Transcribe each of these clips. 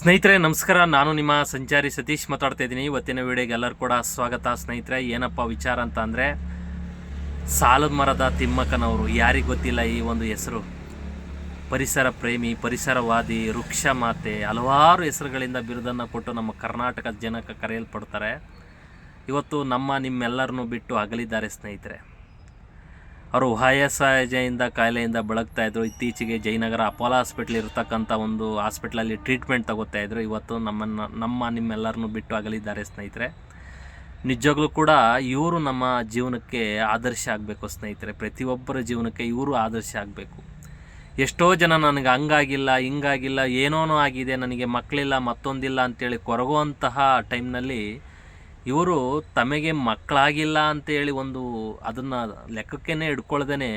ಸ್ನೇಹಿತರೆ, ನಮಸ್ಕಾರ. ನಾನು ನಿಮ್ಮ ಸಂಚಾರಿ ಸತೀಶ್ ಮಾತಾಡ್ತಾ ಇದ್ದೀನಿ. ಇವತ್ತಿನ ವಿಡಿಯೋಗೆ ಎಲ್ಲರೂ ಕೂಡ ಸ್ವಾಗತ. ಸ್ನೇಹಿತರೆ, ಏನಪ್ಪ ವಿಚಾರ ಅಂತ ಅಂದರೆ, ಸಾಲದ ಮರದ ತಿಮ್ಮಕ್ಕನವರು, ಯಾರಿಗೆ ಗೊತ್ತಿಲ್ಲ ಈ ಒಂದು ಹೆಸರು? ಪರಿಸರ ಪ್ರೇಮಿ, ಪರಿಸರವಾದಿ, ವೃಕ್ಷ ಮಾತೆ, ಹಲವಾರು ಹೆಸರುಗಳಿಂದ ಬಿರುದನ್ನು ಕೊಟ್ಟು ನಮ್ಮ ಕರ್ನಾಟಕದ ಜನಕ್ಕೆ ಕರೆಯಲ್ಪಡ್ತಾರೆ. ಇವತ್ತು ನಮ್ಮ ನಿಮ್ಮೆಲ್ಲರನ್ನೂ ಬಿಟ್ಟು ಅಗಲಿದ್ದಾರೆ ಸ್ನೇಹಿತರೆ. ಅವರು ವಯಸ್ಸಾಯಜೆಯಿಂದ ಕಾಯಿಲೆಯಿಂದ ಬಳಗ್ತಾ ಇದ್ರು. ಇತ್ತೀಚೆಗೆ ಜಯನಗರ ಅಪೋಲೋ ಹಾಸ್ಪಿಟ್ಲ್ ಇರತಕ್ಕಂಥ ಒಂದು ಹಾಸ್ಪಿಟ್ಲಲ್ಲಿ ಟ್ರೀಟ್ಮೆಂಟ್ ತಗೋತಾ ಇದ್ರು. ಇವತ್ತು ನಮ್ಮನ್ನು, ನಮ್ಮ ನಿಮ್ಮೆಲ್ಲರನ್ನೂ ಬಿಟ್ಟು ಅಗಲಿದ್ದಾರೆ ಸ್ನೇಹಿತರೆ. ನಿಜವಾಗ್ಲೂ ಕೂಡ ಇವರು ನಮ್ಮ ಜೀವನಕ್ಕೆ ಆದರ್ಶ ಆಗಬೇಕು ಸ್ನೇಹಿತರೆ. ಪ್ರತಿಯೊಬ್ಬರ ಜೀವನಕ್ಕೆ ಇವರು ಆದರ್ಶ ಆಗಬೇಕು. ಎಷ್ಟೋ ಜನ ನನಗೆ ಹಂಗಾಗಿಲ್ಲ, ಹಿಂಗಾಗಿಲ್ಲ, ಏನೋನೋ ಆಗಿದೆ, ನನಗೆ ಮಕ್ಕಳಿಲ್ಲ, ಮತ್ತೊಂದಿಲ್ಲ ಅಂತೇಳಿ ಕೊರಗುವಂತಹ ಟೈಮ್ನಲ್ಲಿ ಇವರು ತಮಗೆ ಮಕ್ಕಳಾಗಿಲ್ಲ ಅಂತೇಳಿ ಒಂದು ಅದನ್ನು ಲೆಕ್ಕಕ್ಕೇ ಇಟ್ಕೊಳ್ಳ್ದೇ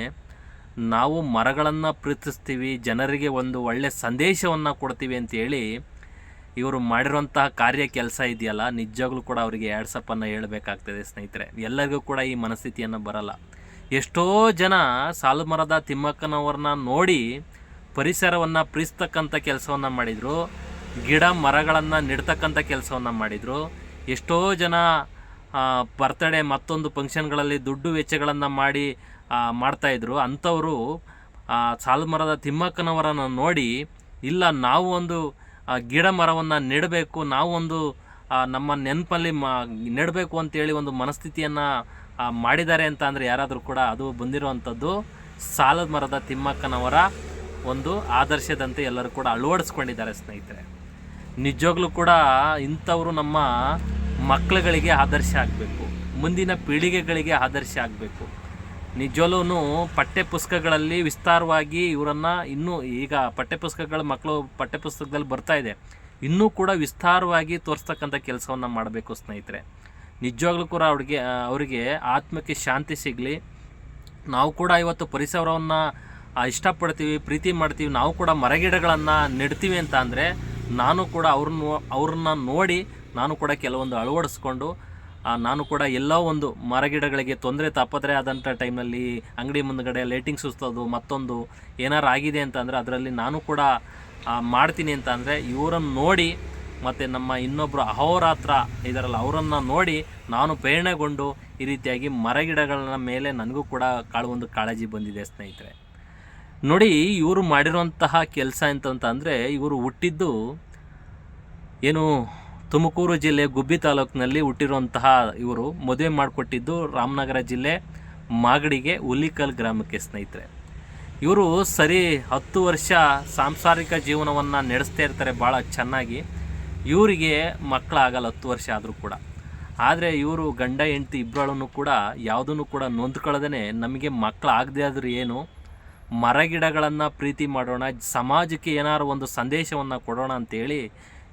ನಾವು ಮರಗಳನ್ನು ಪ್ರೀತಿಸ್ತೀವಿ, ಜನರಿಗೆ ಒಂದು ಒಳ್ಳೆಯ ಸಂದೇಶವನ್ನು ಕೊಡ್ತೀವಿ ಅಂತೇಳಿ ಇವರು ಮಾಡಿರುವಂತಹ ಕಾರ್ಯ ಕೆಲಸ ಇದೆಯಲ್ಲ, ನಿಜವಾಗ್ಲೂ ಕೂಡ ಅವರಿಗೆ ಎರಡು ಸಪ್ಪನ್ನು ಹೇಳಬೇಕಾಗ್ತದೆ ಸ್ನೇಹಿತರೆ. ಎಲ್ಲರಿಗೂ ಕೂಡ ಈ ಮನಸ್ಥಿತಿಯನ್ನು ಬರಲ್ಲ. ಎಷ್ಟೋ ಜನ ಸಾಲು ಮರದ ತಿಮ್ಮಕ್ಕನವ್ರನ್ನ ನೋಡಿ ಪರಿಸರವನ್ನು ಪ್ರೀಸ್ತಕ್ಕಂಥ ಕೆಲಸವನ್ನು ಮಾಡಿದರು, ಗಿಡ ಮರಗಳನ್ನು ನೆಡ್ತಕ್ಕಂಥ ಕೆಲಸವನ್ನು ಮಾಡಿದರು ಎಷ್ಟೋ ಜನ ಬರ್ತಡೇ ಮತ್ತೊಂದು ಫಂಕ್ಷನ್ಗಳಲ್ಲಿ ದುಡ್ಡು ವೆಚ್ಚಗಳನ್ನು ಮಾಡಿ ಮಾಡ್ತಾಯಿದ್ರು ಅಂಥವರು ಸಾಲು ಮರದ ತಿಮ್ಮಕ್ಕನವರನ್ನು ನೋಡಿ, ಇಲ್ಲ, ನಾವು ಒಂದು ಗಿಡ ಮರವನ್ನು ನೆಡಬೇಕು, ನಾವು ಒಂದು ನಮ್ಮ ನೆನಪಲ್ಲಿ ಮಾ, ನೆಡಬೇಕು ಅಂತೇಳಿ ಒಂದು ಮನಸ್ಥಿತಿಯನ್ನು ಮಾಡಿದ್ದಾರೆ ಅಂತ ಅಂದರೆ ಯಾರಾದರೂ ಕೂಡ ಅದು ಬಂದಿರುವಂಥದ್ದು ಸಾಲದ ಮರದ ತಿಮ್ಮಕ್ಕನವರ ಒಂದು ಆದರ್ಶದಂತೆ ಎಲ್ಲರೂ ಕೂಡ ಅಳವಡಿಸ್ಕೊಂಡಿದ್ದಾರೆ ಸ್ನೇಹಿತರೆ. ನಿಜವಾಗ್ಲೂ ಕೂಡ ಇಂಥವರು ನಮ್ಮ ಮಕ್ಕಳುಗಳಿಗೆ ಆದರ್ಶ ಆಗಬೇಕು. ಮುಂದಿನ ಪೀಳಿಗೆಗಳಿಗೆ ಆದರ್ಶ ಆಗಬೇಕು. ನಿಜವಲ್ಲೂ ಪಠ್ಯಪುಸ್ತಕಗಳಲ್ಲಿ ವಿಸ್ತಾರವಾಗಿ ಇವರನ್ನು ಇನ್ನೂ ಈಗ ಪಠ್ಯಪುಸ್ತಕಗಳು ಮಕ್ಕಳು ಪಠ್ಯಪುಸ್ತಕದಲ್ಲಿ ಬರ್ತಾ ಇದೆ. ಇನ್ನೂ ಕೂಡ ವಿಸ್ತಾರವಾಗಿ ತೋರಿಸ್ತಕ್ಕಂಥ ಕೆಲಸವನ್ನು ಮಾಡಬೇಕು ಸ್ನೇಹಿತರೆ. ನಿಜವಾಗ್ಲೂ ಕೂಡ ಅವ್ರಿಗೆ, ಅವರಿಗೆ ಆತ್ಮಕ್ಕೆ ಶಾಂತಿ ಸಿಗಲಿ. ನಾವು ಕೂಡ ಇವತ್ತು ಪರಿಸರವನ್ನು ಇಷ್ಟಪಡ್ತೀವಿ, ಪ್ರೀತಿ ಮಾಡ್ತೀವಿ, ನಾವು ಕೂಡ ಮರಗಿಡಗಳನ್ನು ನೆಡ್ತೀವಿ ಅಂತ ಅಂದರೆ ನಾನು ಕೂಡ ಅವ್ರನ್ನ ಅವ್ರನ್ನ ನೋಡಿ ನಾನು ಕೂಡ ಕೆಲವೊಂದು ಅಳವಡಿಸ್ಕೊಂಡು ನಾನು ಕೂಡ ಎಲ್ಲೋ ಒಂದು ಮರಗಿಡಗಳಿಗೆ ತೊಂದರೆ ತಪ್ಪದ್ರೆ ಆದಂಥ ಟೈಮಲ್ಲಿ ಅಂಗಡಿ ಮುಂದ್ಗಡೆ ಲೈಟಿಂಗ್ ಸುಸ್ತೋದು ಮತ್ತೊಂದು ಏನಾರು ಆಗಿದೆ ಅಂತಂದರೆ ಅದರಲ್ಲಿ ನಾನು ಕೂಡ ಮಾಡ್ತೀನಿ ಅಂತ ಅಂದರೆ ಇವರನ್ನು ನೋಡಿ ಮತ್ತು ನಮ್ಮ ಇನ್ನೊಬ್ಬರು ಅಹೋರಾತ್ರ ಇದರಲ್ಲಿ ಅವರನ್ನು ನೋಡಿ ನಾನು ಪ್ರೇರಣೆಗೊಂಡು ಈ ರೀತಿಯಾಗಿ ಮರಗಿಡಗಳನ್ನ ಮೇಲೆ ನನಗೂ ಕೂಡ ಕಾಳು ಒಂದು ಕಾಳಜಿ ಬಂದಿದೆ ಸ್ನೇಹಿತರೆ. ನೋಡಿ, ಇವರು ಮಾಡಿರುವಂತಹ ಕೆಲಸ ಅಂತಂತಂದರೆ ಇವರು ಹುಟ್ಟಿದ್ದು ಏನು ತುಮಕೂರು ಜಿಲ್ಲೆ ಗುಬ್ಬಿ ತಾಲೂಕಿನಲ್ಲಿ ಹುಟ್ಟಿರುವಂತಹ ಇವರು ಮದುವೆ ಮಾಡಿಕೊಟ್ಟಿದ್ದು ರಾಮನಗರ ಜಿಲ್ಲೆ ಮಾಗಡಿಗೆ ಹುಲಿಕಲ್ ಗ್ರಾಮಕ್ಕೆ ಸ್ನೇಹಿತರೆ. ಇವರು ಸರಿ ಹತ್ತು ವರ್ಷ ಸಾಂಸಾರಿಕ ಜೀವನವನ್ನು ನಡೆಸ್ತಾ ಇರ್ತಾರೆ ಭಾಳ ಚೆನ್ನಾಗಿ. ಇವರಿಗೆ ಮಕ್ಕಳಾಗಲ್ಲ ಹತ್ತು ವರ್ಷ ಆದರೂ ಕೂಡ. ಆದರೆ ಇವರು ಗಂಡ, ಹೆಂಡತಿ ಇಬ್ಬರಳನ್ನು ಕೂಡ ಯಾವುದನ್ನು ಕೂಡ ನೊಂದ್ಕೊಳ್ಳದೇ ನಮಗೆ ಮಕ್ಕಳಾಗದೇ ಆದರೂ ಏನು ಮರಗಿಡಗಳನ್ನು ಪ್ರೀತಿ ಮಾಡೋಣ, ಸಮಾಜಕ್ಕೆ ಏನಾರು ಒಂದು ಸಂದೇಶವನ್ನು ಕೊಡೋಣ ಅಂತೇಳಿ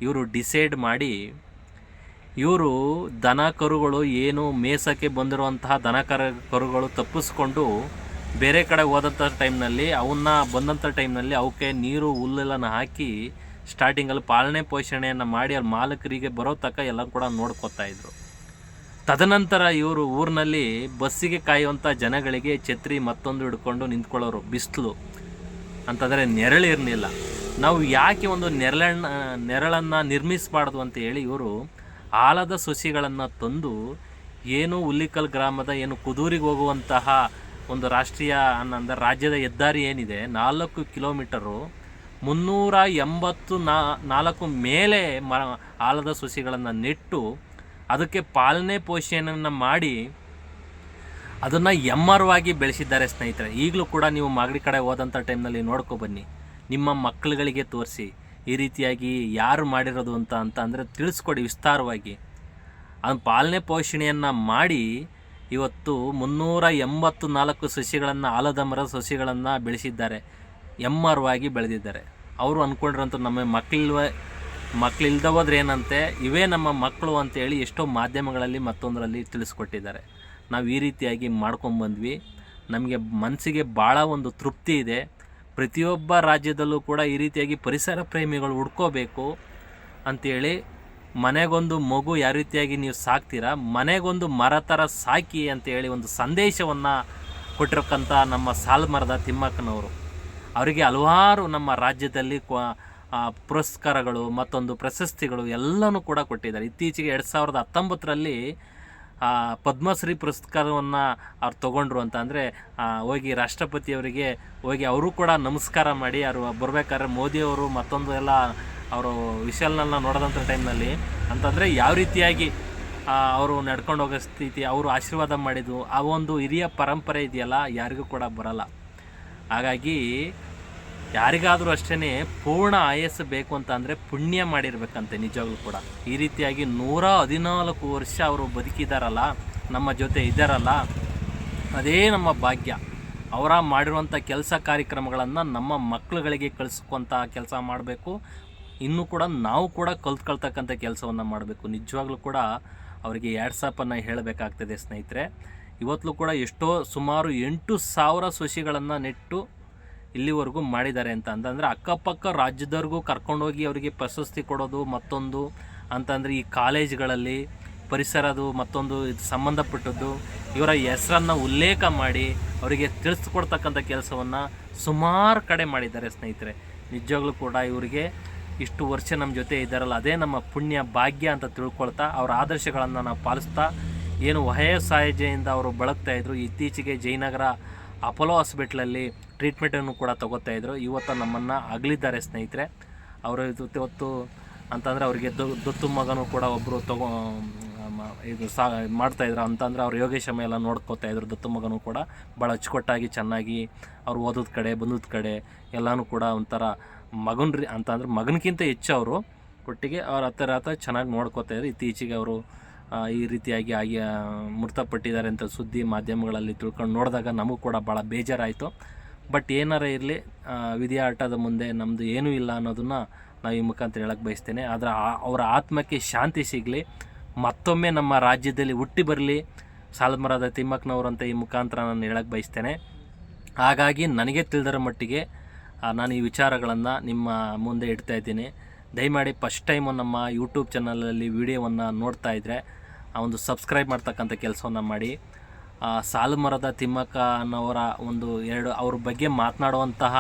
ಇವರು ಡಿಸೈಡ್ ಮಾಡಿ, ಇವರು ದನ ಕರುಗಳು ಏನು ಮೇಸಕ್ಕೆ ಬಂದಿರುವಂತಹ ದನ ಕರ, ಕರುಗಳು ತಪ್ಪಿಸ್ಕೊಂಡು ಬೇರೆ ಕಡೆ ಹೋದಂಥ ಟೈಮ್ನಲ್ಲಿ, ಅವನ್ನ ಬಂದಂಥ ಟೈಮ್ನಲ್ಲಿ ಅವಕ್ಕೆ ನೀರು ಹುಲ್ಲೆಲ್ಲ ಹಾಕಿ ಸ್ಟಾರ್ಟಿಂಗಲ್ಲಿ ಪಾಲನೆ ಪೋಷಣೆಯನ್ನು ಮಾಡಿ ಅಲ್ಲಿ ಮಾಲಕರಿಗೆ ಬರೋ ತಕ್ಕ ಎಲ್ಲ ಕೂಡ ನೋಡ್ಕೊತಾ ಇದ್ರು. ತದನಂತರ ಇವರು ಊರಿನಲ್ಲಿ ಬಸ್ಸಿಗೆ ಕಾಯುವಂಥ ಜನಗಳಿಗೆ ಛತ್ರಿ ಮತ್ತೊಂದು ಹಿಡ್ಕೊಂಡು ನಿಂತ್ಕೊಳ್ಳೋರು, ಬಿಸಿಲು ಅಂತಂದರೆ ನೆರಳಿರಲಿಲ್ಲ ನಾವು ಯಾಕೆ ಒಂದು ನೆರಳನ್ನ, ನೆರಳನ್ನು ನಿರ್ಮಿಸಬಾರ್ದು ಅಂತ ಹೇಳಿ ಇವರು ಆಲದ ಸಸಿಗಳನ್ನು ತಂದು ಏನು ಹುಲ್ಲಿಕಲ್ ಗ್ರಾಮದ, ಏನು ಕುದೂರಿಗೆ ಹೋಗುವಂತಹ ಒಂದು ರಾಷ್ಟ್ರೀಯ ಅನ್ನಂದ ರಾಜ್ಯದ ಹೆದ್ದಾರಿ ಏನಿದೆ, ನಾಲ್ಕು ಕಿಲೋಮೀಟರು ಮುನ್ನೂರ ಎಂಬತ್ತು ನಾಲ್ಕು ಮೇಲೆ ಮ ಆಲದ ಸಸಿಗಳನ್ನು ನೆಟ್ಟು ಅದಕ್ಕೆ ಪಾಲನೆ ಪೋಷಣೆಯನ್ನು ಮಾಡಿ ಅದನ್ನು ಆಗಿ ಬೆಳೆಸಿದ್ದಾರೆ ಸ್ನೇಹಿತರೆ. ಈಗಲೂ ಕೂಡ ನೀವು ಮಾಗಡಿ ಕಡೆ ಹೋದಂಥ ಟೈಮ್ನಲ್ಲಿ ನೋಡ್ಕೊ ಬನ್ನಿ. ನಿಮ್ಮ ಮಕ್ಕಳುಗಳಿಗೆ ತೋರಿಸಿ ಈ ರೀತಿಯಾಗಿ ಯಾರು ಮಾಡಿರೋದು ಅಂತ ಅಂತ ಅಂದರೆ ತಿಳಿಸ್ಕೊಡಿ ವಿಸ್ತಾರವಾಗಿ. ಅದು ಪಾಲನೆ ಪೋಷಣೆಯನ್ನು ಮಾಡಿ ಇವತ್ತು ಮುನ್ನೂರ ಎಂಬತ್ತು ನಾಲ್ಕು ಸಸಿಗಳನ್ನು ಆಲದ ಮರದ ಸಸಿಗಳನ್ನು ಬೆಳೆಸಿದ್ದಾರೆ. ಎಮ್ಮರವಾಗಿ ಬೆಳೆದಿದ್ದಾರೆ. ಅವರು ಅಂದ್ಕೊಂಡಿರೋಂಥ ನಮ್ಮ ಮಕ್ಕಳಿಲ್ವ ಮಕ್ಕಳಿಲ್ದ ಹೋದ್ರೆ ಏನಂತೆ, ಇವೇ ನಮ್ಮ ಮಕ್ಕಳು ಅಂತೇಳಿ ಎಷ್ಟೋ ಮಾಧ್ಯಮಗಳಲ್ಲಿ ಮತ್ತೊಂದರಲ್ಲಿ ತಿಳಿಸ್ಕೊಟ್ಟಿದ್ದಾರೆ. ನಾವು ಈ ರೀತಿಯಾಗಿ ಮಾಡ್ಕೊಂಬಂದ್ವಿ. ನಮಗೆ ಮನಸ್ಸಿಗೆ ಭಾಳ ಒಂದು ತೃಪ್ತಿ ಇದೆ. ಪ್ರತಿಯೊಬ್ಬ ರಾಜ್ಯದಲ್ಲೂ ಕೂಡ ಈ ರೀತಿಯಾಗಿ ಪರಿಸರ ಪ್ರೇಮಿಗಳು ಹುಡ್ಕೋಬೇಕು ಅಂಥೇಳಿ ಮನೆಗೊಂದು ಮಗು ಯಾವ ರೀತಿಯಾಗಿ ನೀವು ಸಾಕ್ತೀರಾ, ಮನೆಗೊಂದು ಮರ ಥರ ಸಾಕಿ ಅಂತೇಳಿ ಒಂದು ಸಂದೇಶವನ್ನು ಕೊಟ್ಟಿರಕ್ಕಂಥ ನಮ್ಮ ಸಾಲ್ಮರದ ತಿಮ್ಮಕ್ಕನವರು. ಅವರಿಗೆ ಹಲವಾರು ನಮ್ಮ ರಾಜ್ಯದಲ್ಲಿ ಕ್ವ ಪುರಸ್ಕಾರಗಳು ಮತ್ತೊಂದು ಪ್ರಶಸ್ತಿಗಳು ಎಲ್ಲನೂ ಕೂಡ ಕೊಟ್ಟಿದ್ದಾರೆ. ಇತ್ತೀಚೆಗೆ ಎರಡು ಸಾವಿರದ ಹತ್ತೊಂಬತ್ತರಲ್ಲಿ ಪದ್ಮಶ್ರೀ ಪುರಸ್ಕಾರವನ್ನು ಅವ್ರು ತೊಗೊಂಡ್ರು ಅಂತ ಅಂದರೆ ಹೋಗಿ ರಾಷ್ಟ್ರಪತಿಯವರಿಗೆ ಹೋಗಿ ಅವರು ಕೂಡ ನಮಸ್ಕಾರ ಮಾಡಿ, ಅವರು ಬರಬೇಕಾದ್ರೆ ಮೋದಿಯವರು ಮತ್ತೊಂದು ಎಲ್ಲ ಅವರು ವಿಶಲ್ನೆಲ್ಲ ನೋಡಿದಂಥ ಟೈಮ್ನಲ್ಲಿ ಅಂತಂದರೆ ಯಾವ ರೀತಿಯಾಗಿ ಅವರು ನಡ್ಕೊಂಡು ಹೋಗೋ ಸ್ಥಿತಿ, ಅವರು ಆಶೀರ್ವಾದ ಮಾಡಿದ್ದು ಆ ಒಂದು ಹಿರಿಯ ಪರಂಪರೆ ಇದೆಯಲ್ಲ, ಯಾರಿಗೂ ಕೂಡ ಬರಲ್ಲ. ಹಾಗಾಗಿ ಯಾರಿಗಾದರೂ ಅಷ್ಟೇ ಪೂರ್ಣ ಆಯಸ್ಸು ಬೇಕು ಅಂತ ಅಂದರೆ ಪುಣ್ಯ ಮಾಡಿರ್ಬೇಕಂತೆ ನಿಜವಾಗ್ಲೂ ಕೂಡ. ಈ ರೀತಿಯಾಗಿ ನೂರ ಹದಿನಾಲ್ಕು ವರ್ಷ ಅವರು ಬದುಕಿದಾರಲ್ಲ, ನಮ್ಮ ಜೊತೆ ಇದ್ದಾರಲ್ಲ ಅದೇ ನಮ್ಮ ಭಾಗ್ಯ. ಅವರ ಮಾಡಿರುವಂಥ ಕೆಲಸ ಕಾರ್ಯಕ್ರಮಗಳನ್ನು ನಮ್ಮ ಮಕ್ಕಳುಗಳಿಗೆ ಕಳಿಸ್ಕೊಂಥ ಕೆಲಸ ಮಾಡಬೇಕು. ಇನ್ನೂ ಕೂಡ ನಾವು ಕೂಡ ಕಲ್ತ್ಕೊಳ್ತಕ್ಕಂಥ ಕೆಲಸವನ್ನು ಮಾಡಬೇಕು. ನಿಜವಾಗ್ಲೂ ಕೂಡ ಅವರಿಗೆ ಯಾಡ್ಸಪ್ಪನ್ನು ಹೇಳಬೇಕಾಗ್ತದೆ ಸ್ನೇಹಿತರೆ. ಇವತ್ತಲೂ ಕೂಡ ಎಷ್ಟೋ ಸುಮಾರು ಎಂಟು ಸಾವಿರ ಸಸಿಗಳನ್ನು ನೆಟ್ಟು ಇಲ್ಲಿವರೆಗೂ ಮಾಡಿದ್ದಾರೆ ಅಂತ. ಅಂತಂದರೆ ಅಕ್ಕಪಕ್ಕ ರಾಜ್ಯದವ್ರಿಗೂ ಕರ್ಕೊಂಡೋಗಿ ಅವರಿಗೆ ಪ್ರಶಸ್ತಿ ಕೊಡೋದು ಮತ್ತೊಂದು, ಅಂತಂದರೆ ಈ ಕಾಲೇಜ್ಗಳಲ್ಲಿ ಪರಿಸರದು ಮತ್ತೊಂದು, ಇದು ಸಂಬಂಧಪಟ್ಟದ್ದು. ಇವರ ಹೆಸರನ್ನು ಉಲ್ಲೇಖ ಮಾಡಿ ಅವರಿಗೆ ತಿಳಿಸ್ಕೊಡ್ತಕ್ಕಂಥ ಕೆಲಸವನ್ನು ಸುಮಾರು ಕಡೆ ಮಾಡಿದ್ದಾರೆ ಸ್ನೇಹಿತರೆ. ನಿಜವಾಗ್ಲೂ ಕೂಡ ಇವರಿಗೆ ಇಷ್ಟು ವರ್ಷ ನಮ್ಮ ಜೊತೆ ಇದ್ದಾರಲ್ಲ, ಅದೇ ನಮ್ಮ ಪುಣ್ಯ ಭಾಗ್ಯ ಅಂತ ತಿಳ್ಕೊಳ್ತಾ ಅವರ ಆದರ್ಶಗಳನ್ನು ನಾವು ಪಾಲಿಸ್ತಾ ಏನು ವಯೋಸಹಜೆಯಿಂದ ಅವರು ಬಳಕ್ತಾಯಿದ್ರು ಇತ್ತೀಚೆಗೆ ಜಯನಗರ ಅಪೋಲೋ ಹಾಸ್ಪಿಟ್ಲಲ್ಲಿ ಟ್ರೀಟ್ಮೆಂಟನ್ನು ಕೂಡ ತಗೋತಾ ಇದ್ದರು ಇವತ್ತು ನಮ್ಮನ್ನು ಅಗಲಿದ್ದಾರೆ ಸ್ನೇಹಿತರೆ. ಅವರು ಜೊತೆ ಹೊತ್ತು ಅಂತಂದರೆ ಅವರಿಗೆ ದೊತ್ತು ಮಗನೂ ಕೂಡ ಒಬ್ಬರು ತಗೋ ಇದು ಸಾ ಮಾಡ್ತಾಯಿದ್ರು ಅಂತಂದರೆ ಅವ್ರು ಯೋಗೇಶಮ್ಮ ಎಲ್ಲ ನೋಡ್ಕೋತಾ ಇದ್ರು. ದತ್ತು ಮಗನೂ ಕೂಡ ಭಾಳ ಅಚ್ಚುಕಟ್ಟಾಗಿ ಚೆನ್ನಾಗಿ ಅವ್ರು ಓದೋದ ಕಡೆ, ಬಂದದ ಕಡೆ ಎಲ್ಲನೂ ಕೂಡ ಒಂಥರ ಮಗನ ರೀ, ಅಂತಂದ್ರೆ ಮಗನಕ್ಕಿಂತ ಹೆಚ್ಚು ಅವರು ಒಟ್ಟಿಗೆ ಅವ್ರ ಹತ್ತಿರ ಹತ್ರ ಚೆನ್ನಾಗಿ ನೋಡ್ಕೋತಾ ಇದ್ರು. ಇತ್ತೀಚೆಗೆ ಅವರು ಈ ರೀತಿಯಾಗಿ ಆಗಿ ಮೃತಪಟ್ಟಿದ್ದಾರೆ ಅಂತ ಸುದ್ದಿ ಮಾಧ್ಯಮಗಳಲ್ಲಿ ತಿಳ್ಕೊಂಡು ನೋಡಿದಾಗ ನಮಗೂ ಕೂಡ ಭಾಳ ಬೇಜಾರಾಯಿತು. ಬಟ್ ಏನಾರ ಇರಲಿ ವಿಧಿಯಾಟದ ಮುಂದೆ ನಮ್ಮದು ಏನೂ ಇಲ್ಲ ಅನ್ನೋದನ್ನು ನಾವು ಈ ಮುಖಾಂತರ ಹೇಳಕ್ಕೆ ಬಯಸ್ತೇನೆ. ಆದರೆ ಅವರ ಆತ್ಮಕ್ಕೆ ಶಾಂತಿ ಸಿಗಲಿ, ಮತ್ತೊಮ್ಮೆ ನಮ್ಮ ರಾಜ್ಯದಲ್ಲಿ ಹುಟ್ಟಿ ಬರಲಿ ಸಾಲಮರದ ತಿಮ್ಮಕ್ಕನವರು ಅಂತ ಈ ಮುಖಾಂತರ ನಾನು ಹೇಳಕ್ಕೆ ಬಯಸ್ತೇನೆ. ಹಾಗಾಗಿ ನನಗೆ ತಿಳಿದರ ಮಟ್ಟಿಗೆ ನಾನು ಈ ವಿಚಾರಗಳನ್ನು ನಿಮ್ಮ ಮುಂದೆ ಇಡ್ತಾ ಇದ್ದೀನಿ. ದಯಮಾಡಿ ಫಸ್ಟ್ ಟೈಮು ನಮ್ಮ ಯೂಟ್ಯೂಬ್ ಚಾನಲಲ್ಲಿ ವಿಡಿಯೋವನ್ನು ನೋಡ್ತಾ ಇದ್ದರೆ ಆ, ಒಂದು ಸಬ್ಸ್ಕ್ರೈಬ್ ಮಾಡ್ತಕ್ಕಂಥ ಕೆಲಸವನ್ನು ಮಾಡಿ. ಸಾಲುಮರದ ತಿಮ್ಮಕ್ಕ ಅನ್ನೋರ ಒಂದು ಎರಡು ಅವ್ರ ಬಗ್ಗೆ ಮಾತನಾಡುವಂತಹ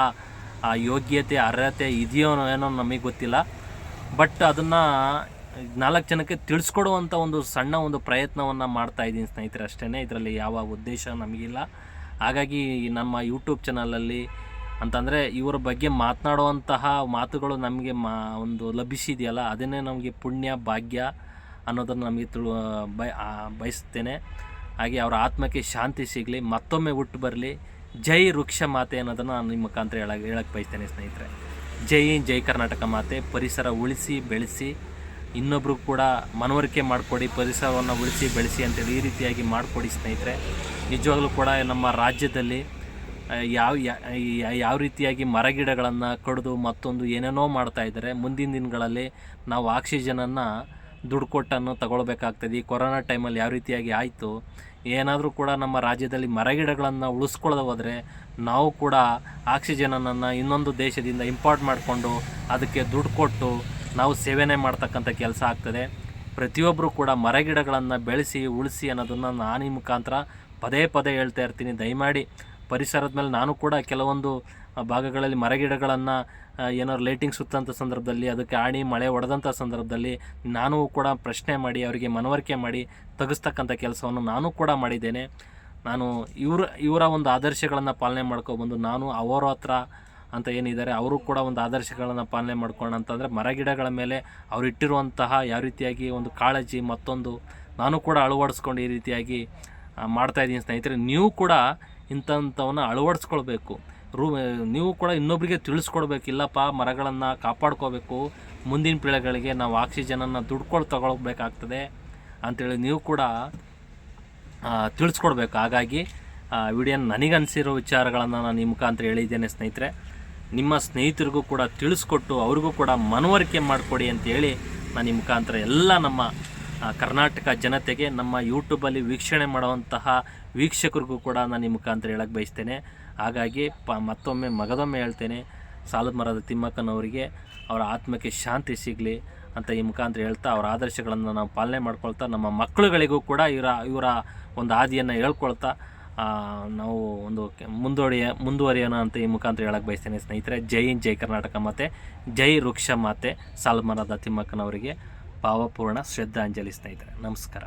ಯೋಗ್ಯತೆ, ಅರ್ಹತೆ ಇದೆಯೋ ಏನೋ ನಮಗೆ ಗೊತ್ತಿಲ್ಲ. ಬಟ್ ಅದನ್ನು ನಾಲ್ಕು ಜನಕ್ಕೆ ತಿಳಿಸ್ಕೊಡುವಂಥ ಒಂದು ಸಣ್ಣ ಒಂದು ಪ್ರಯತ್ನವನ್ನು ಮಾಡ್ತಾ ಇದ್ದೀನಿ ಸ್ನೇಹಿತರೆ ಅಷ್ಟೇ ಇದರಲ್ಲಿ ಯಾವ ಉದ್ದೇಶ ನಮಗಿಲ್ಲ. ಹಾಗಾಗಿ ನಮ್ಮ ಯೂಟ್ಯೂಬ್ ಚಾನಲಲ್ಲಿ ಅಂತಂದರೆ ಇವರ ಬಗ್ಗೆ ಮಾತನಾಡುವಂತಹ ಮಾತುಗಳು ನಮಗೆ ಮಾ, ಒಂದು ಲಭಿಸಿದೆಯಲ್ಲ, ಅದನ್ನೇ ನಮಗೆ ಪುಣ್ಯ, ಭಾಗ್ಯ ಅನ್ನೋದನ್ನು ನಮಗೆ ತಿಳು ಬಯ ಬಯಸ್ತೇನೆ. ಹಾಗೆ ಅವರ ಆತ್ಮಕ್ಕೆ ಶಾಂತಿ ಸಿಗಲಿ, ಮತ್ತೊಮ್ಮೆ ಹುಟ್ಟು ಬರಲಿ. ಜೈ ವೃಕ್ಷ ಮಾತೆ ಅನ್ನೋದನ್ನು ನಾನು ನಿಮ್ಮ ಮುಖಾಂತರ ಹೇಳಕ್ಕೆ ಹೇಳಕ್ಕೆ ಬಯಸ್ತೇನೆ ಸ್ನೇಹಿತರೆ. ಜೈ ಜೈ ಕರ್ನಾಟಕ ಮಾತೆ. ಪರಿಸರ ಉಳಿಸಿ, ಬೆಳೆಸಿ. ಇನ್ನೊಬ್ರು ಕೂಡ ಮನವರಿಕೆ ಮಾಡಿಕೊಡಿ, ಪರಿಸರವನ್ನು ಉಳಿಸಿ, ಬೆಳೆಸಿ ಅಂತೇಳಿ ಈ ರೀತಿಯಾಗಿ ಮಾಡಿಕೊಡಿ ಸ್ನೇಹಿತರೆ. ನಿಜವಾಗ್ಲೂ ಕೂಡ ನಮ್ಮ ರಾಜ್ಯದಲ್ಲಿ ಯಾವ ಯಾವ ರೀತಿಯಾಗಿ ಮರಗಿಡಗಳನ್ನು ಕಡಿದು ಮತ್ತೊಂದು ಏನೇನೋ ಮಾಡ್ತಾ ಇದ್ದಾರೆ. ಮುಂದಿನ ದಿನಗಳಲ್ಲಿ ನಾವು ಆಕ್ಸಿಜನನ್ನು ದುಡ್ಡು ಕೊಟ್ಟನ್ನು ತಗೊಳ್ಬೇಕಾಗ್ತದೆ. ಈ ಕೊರೋನಾ ಟೈಮಲ್ಲಿ ಯಾವ ರೀತಿಯಾಗಿ ಆಯಿತು? ಏನಾದರೂ ಕೂಡ ನಮ್ಮ ರಾಜ್ಯದಲ್ಲಿ ಮರಗಿಡಗಳನ್ನು ಉಳಿಸ್ಕೊಳ್ಳದೆ ಹೋದರೆ ನಾವು ಕೂಡ ಆಕ್ಸಿಜನನ್ನು ಇನ್ನೊಂದು ದೇಶದಿಂದ ಇಂಪಾರ್ಟ್ ಮಾಡಿಕೊಂಡು ಅದಕ್ಕೆ ದುಡ್ಡು ಕೊಟ್ಟು ನಾವು ಸೇವನೆ ಮಾಡ್ತಕ್ಕಂಥ ಕೆಲಸ ಆಗ್ತದೆ. ಪ್ರತಿಯೊಬ್ಬರು ಕೂಡ ಮರಗಿಡಗಳನ್ನು ಬೆಳೆಸಿ, ಉಳಿಸಿ ಅನ್ನೋದನ್ನು ನಾನು ಈ ಮುಖಾಂತರ ಪದೇ ಪದೇ ಹೇಳ್ತಾ ಇರ್ತೀನಿ. ದಯಮಾಡಿ ಪರಿಸರದ ಮೇಲೆ ನಾನು ಕೂಡ ಕೆಲವೊಂದು ಭಾಗಗಳಲ್ಲಿ ಮರಗಿಡಗಳನ್ನು ಏನಾದ್ರು ಲೈಟಿಂಗ್ ಸುತ್ತಂಥ ಸಂದರ್ಭದಲ್ಲಿ, ಅದಕ್ಕೆ ಆಣಿ, ಮಳೆ ಹೊಡೆದಂಥ ಸಂದರ್ಭದಲ್ಲಿ ನಾನು ಕೂಡ ಪ್ರಶ್ನೆ ಮಾಡಿ, ಅವರಿಗೆ ಮನವರಿಕೆ ಮಾಡಿ ತೆಗೆಸ್ತಕ್ಕಂಥ ಕೆಲಸವನ್ನು ನಾನು ಕೂಡ ಮಾಡಿದ್ದೇನೆ. ನಾನು ಇವರ ಇವರ ಒಂದು ಆದರ್ಶಗಳನ್ನು ಪಾಲನೆ ಮಾಡ್ಕೊಬಂದು ನಾನು ಅವರ ಹತ್ರ ಅಂತ ಏನಿದ್ದಾರೆ, ಅವರು ಕೂಡ ಒಂದು ಆದರ್ಶಗಳನ್ನು ಪಾಲನೆ ಮಾಡ್ಕೊಂಡು ಅಂತಂದರೆ ಮರಗಿಡಗಳ ಮೇಲೆ ಅವರು ಇಟ್ಟಿರುವಂತಹ ಯಾವ ರೀತಿಯಾಗಿ ಒಂದು ಕಾಳಜಿ ಮತ್ತೊಂದು ನಾನು ಕೂಡ ಅಳವಡಿಸ್ಕೊಂಡು ಈ ರೀತಿಯಾಗಿ ಮಾಡ್ತಾಯಿದ್ದೀನಿ ಸ್ನೇಹಿತರೆ. ನೀವು ಕೂಡ ಇಂಥವನ್ನು ಅಳವಡಿಸ್ಕೊಳ್ಬೇಕು. ರೂ ನೀವು ಕೂಡ ಇನ್ನೊಬ್ಬರಿಗೆ ತಿಳಿಸ್ಕೊಡ್ಬೇಕಿಲ್ಲಪ್ಪ, ಮರಗಳನ್ನು ಕಾಪಾಡ್ಕೋಬೇಕು, ಮುಂದಿನ ಪೀಳಿಗೆಗಳಿಗೆ ನಾವು ಆಕ್ಸಿಜನನ್ನು ದುಡ್ಕೊಂಡು ತಗೊಳ್ಬೇಕಾಗ್ತದೆ ಅಂಥೇಳಿ ನೀವು ಕೂಡ ತಿಳಿಸ್ಕೊಡ್ಬೇಕು. ಹಾಗಾಗಿ ವಿಡಿಯೋ ನನಗನ್ಸಿರೋ ವಿಚಾರಗಳನ್ನು ನಾನು ನಿಮ್ಮ ಮುಖಾಂತರ ಹೇಳಿದ್ದೇನೆ ಸ್ನೇಹಿತರೆ. ನಿಮ್ಮ ಸ್ನೇಹಿತರಿಗೂ ಕೂಡ ತಿಳಿಸ್ಕೊಟ್ಟು, ಅವ್ರಿಗೂ ಕೂಡ ಮನವರಿಕೆ ಮಾಡಿಕೊಡಿ ಅಂತೇಳಿ ನಾನು ಈ ಮುಖಾಂತರ ಎಲ್ಲ ನಮ್ಮ ಕರ್ನಾಟಕ ಜನತೆಗೆ ನಮ್ಮ ಯೂಟ್ಯೂಬಲ್ಲಿ ವೀಕ್ಷಣೆ ಮಾಡುವಂತಹ ವೀಕ್ಷಕರಿಗೂ ಕೂಡ ನಾನು ಈ ಮುಖಾಂತರ ಹೇಳಕ್ಕೆ ಬಯಸ್ತೇನೆ. ಹಾಗಾಗಿ ಪ, ಮತ್ತೊಮ್ಮೆ ಮಗದೊಮ್ಮೆ ಹೇಳ್ತೇನೆ, ಸಾಲದ ಮರದ ತಿಮ್ಮಕ್ಕನವರಿಗೆ ಅವರ ಆತ್ಮಕ್ಕೆ ಶಾಂತಿ ಸಿಗಲಿ ಅಂತ ಈ ಮುಖಾಂತರ ಹೇಳ್ತಾ ಅವರ ಆದರ್ಶಗಳನ್ನು ನಾವು ಪಾಲನೆ ಮಾಡ್ಕೊಳ್ತಾ ನಮ್ಮ ಮಕ್ಕಳುಗಳಿಗೂ ಕೂಡ ಇವರ ಇವರ ಒಂದು ಹಾದಿಯನ್ನು ಹೇಳ್ಕೊಳ್ತಾ ನಾವು ಒಂದು ಮುಂದೋಡಿಯ ಮುಂದುವರಿಯ, ಮುಂದುವರಿಯೋಣ ಅಂತ ಈ ಮುಖಾಂತರ ಹೇಳಕ್ಕೆ ಬಯಸ್ತೇನೆ ಸ್ನೇಹಿತರೆ. ಜೈ ಜೈ ಕರ್ನಾಟಕ ಮಾತೆ, ಜೈ ವೃಕ್ಷ ಮಾತೆ ಸಾಲುಮರದ ತಿಮ್ಮಕ್ಕನವರಿಗೆ. ಭಾವಪೂರ್ಣ ಶ್ರದ್ಧಾಂಜಲಿ ಸ್ನೇಹಿತರೆ ನಮಸ್ಕಾರ.